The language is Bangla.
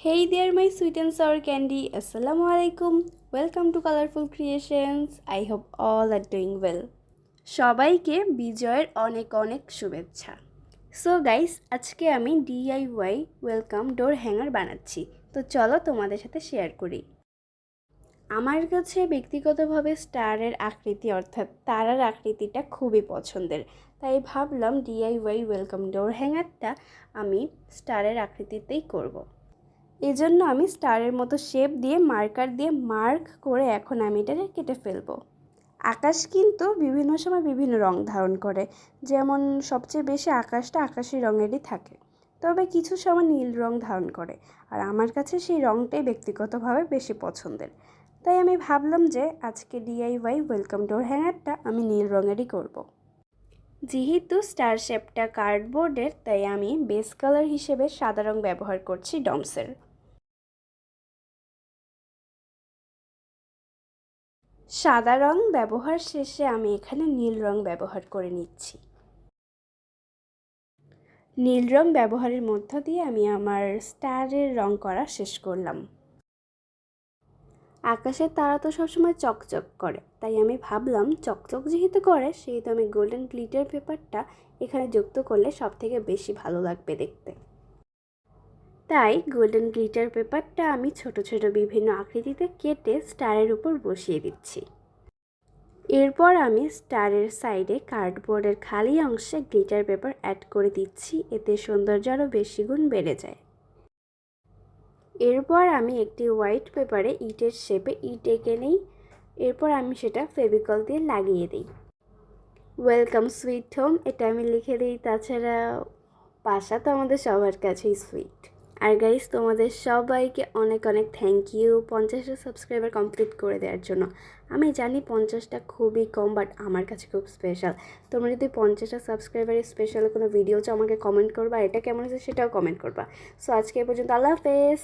Hey there, my sweet and sour candy. Assalamu alaikum. Welcome to Colorful Creations. I hope all are doing well. সবাইকে বিজয়ের অনেক অনেক শুভেচ্ছা সো গাইস আজকে আমি ডিআইওয়াই ওয়েলকাম ডোর হ্যাঙ্গার বানাচ্ছি তো চলো তোমাদের সাথে শেয়ার করি আমার কাছে ব্যক্তিগতভাবে স্টারের আকৃতি অর্থাৎ তারার আকৃতিটা খুবই পছন্দের তাই ভাবলাম ডিআইওয়াই ওয়েলকাম ডোর হ্যাঙ্গারটা আমি স্টারের আকৃতিতেই করব। এজন্য আমি স্টারের মতো শেপ দিয়ে, মার্কার দিয়ে মার্ক করে এখন আমি এটাকে কেটে ফেলব। আকাশ কিন্তু বিভিন্ন সময় বিভিন্ন রং ধারণ করে। যেমন সবচেয়ে বেশি আকাশটা আকাশি রঙেরই থাকে। তবে কিছু সময় নীল রং ধারণ করে। আর আমার কাছে সেই রংটাই ব্যক্তিগতভাবে বেশি পছন্দের। তাই আমি ভাবলাম যে আজকে ডিআইওয়াই ওয়েলকাম ডোর হ্যাঙ্গারটা আমি নীল রঙেরই করব। যেহেতু স্টার শেপটা কার্ডবোর্ডের তাই আমি বেস কালার হিসেবে সাদা রং ব্যবহার করছি ডমসের। সাদা রং ব্যবহার শেষে আমি এখানে নীল রং ব্যবহার করে নিচ্ছি। নীল রং ব্যবহারের মধ্য দিয়ে আমি আমার স্টারের রং করা শেষ করলাম। আকাশের তারা তো সবসময় চকচক করে, তাই আমি ভাবলাম চকচক যেহেতু করে, সেহেতু আমি গোল্ডেন গ্লিটার পেপারটা এখানে যুক্ত করলে সব থেকে বেশি ভালো লাগবে দেখতে। তাই গোল্ডেন গ্লিটার পেপারটা আমি ছোট ছোট বিভিন্ন আকৃতিতে কেটে স্টারের উপর বসিয়ে দিচ্ছি। এরপর আমি স্টারের সাইডে কার্ডবোর্ডের খালি অংশে গ্লিটার পেপার অ্যাড করে দিচ্ছি, এতে সৌন্দর্য আরও বেশি গুণ বেড়ে যায়। এরপর আমি একটি হোয়াইট পেপারে ইটের শেপে ইট এঁকে নিই, এরপর আমি সেটা ফেভিকল দিয়ে লাগিয়ে দিই। ওয়েলকাম সুইট হোম এটা আমি লিখে দিই। তাছাড়া বাসা তো আমাদের সবার কাছেই সুইট আর গাইস তোমাদের সবাইকে অনেক অনেক থ্যাংক ইউ পঞ্চাশটা সাবস্ক্রাইবার কমপ্লিট করে দেওয়ার জন্য। আমি জানি পঞ্চাশটা খুবই কম বাট আমার কাছে খুব স্পেশাল তোমরা যদি পঞ্চাশটা সাবস্ক্রাইবারের স্পেশাল কোনো ভিডিও চাও, আমাকে কমেন্ট করবা। এটা কেমন আছে সেটাও কমেন্ট করবা। সো আজকে পর্যন্ত, আল্লাহ হাফেজ।